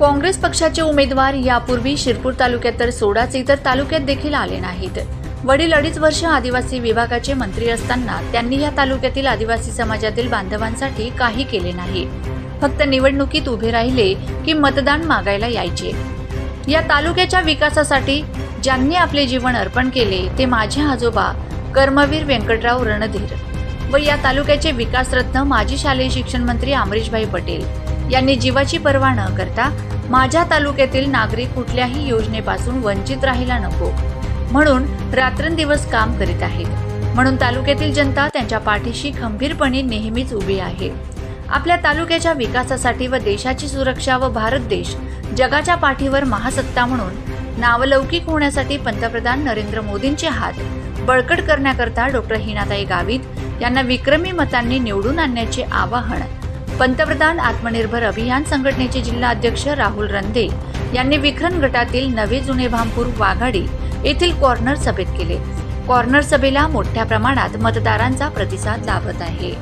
काँग्रेस पक्षाचे उमेदवार यापूर्वी शिरपूर तालुक्यात तर सोडाच इतर तालुक्यात देखील आले नाहीत. वडील अडीच वर्ष आदिवासी विभागाचे मंत्री असताना त्यांनी या तालुक्यातील आदिवासी समाजातील बांधवांसाठी काही केले नाही. फक्त निवडणुकीत उभे राहिले की मतदान मागायला यायचे. या तालुक्याच्या विकासासाठी ज्यांनी आपले जीवन अर्पण केले ते माझे आजोबा कर्मवीर व्यंकटराव रणधीर व या तालुक्याचे विकासरत्न माजी शालेय शिक्षण मंत्री अमरीशभाई पटेल. यांनी जीवाची पर्वा न करता माझ्या तालुक्यातील नागरिक कुठल्याही योजनेपासून वंचित राहायला नको म्हणून रात्रंदिवस काम करीत आहेत. म्हणून तालुक्यातील जनता त्यांच्या पाठीशी खंबीरपणे नेहमीच उभी आहे. आपल्या तालुक्याच्या विकासासाठी व देशाची सुरक्षा व भारत देश जगाच्या पाठीवर महासत्ता म्हणून नावलौकिक होण्यासाठी पंतप्रधान नरेंद्र मोदींचे हात बळकट करण्याकरता डॉक्टर हिनाताई गावित यांना विक्रमी मतांनी निवडून आणण्याचे आवाहन पंतप्रधान आत्मनिर्भर अभियान संघटनेचे जिल्हा अध्यक्ष राहुल रंदे यांनी विक्रम गटातील नवे जुने भामपूर वाघाडी येथील कॉर्नर सभेत केले. कॉर्नर सभेला मोठ्या प्रमाणात मतदारांचा प्रतिसाद लाभत आहे.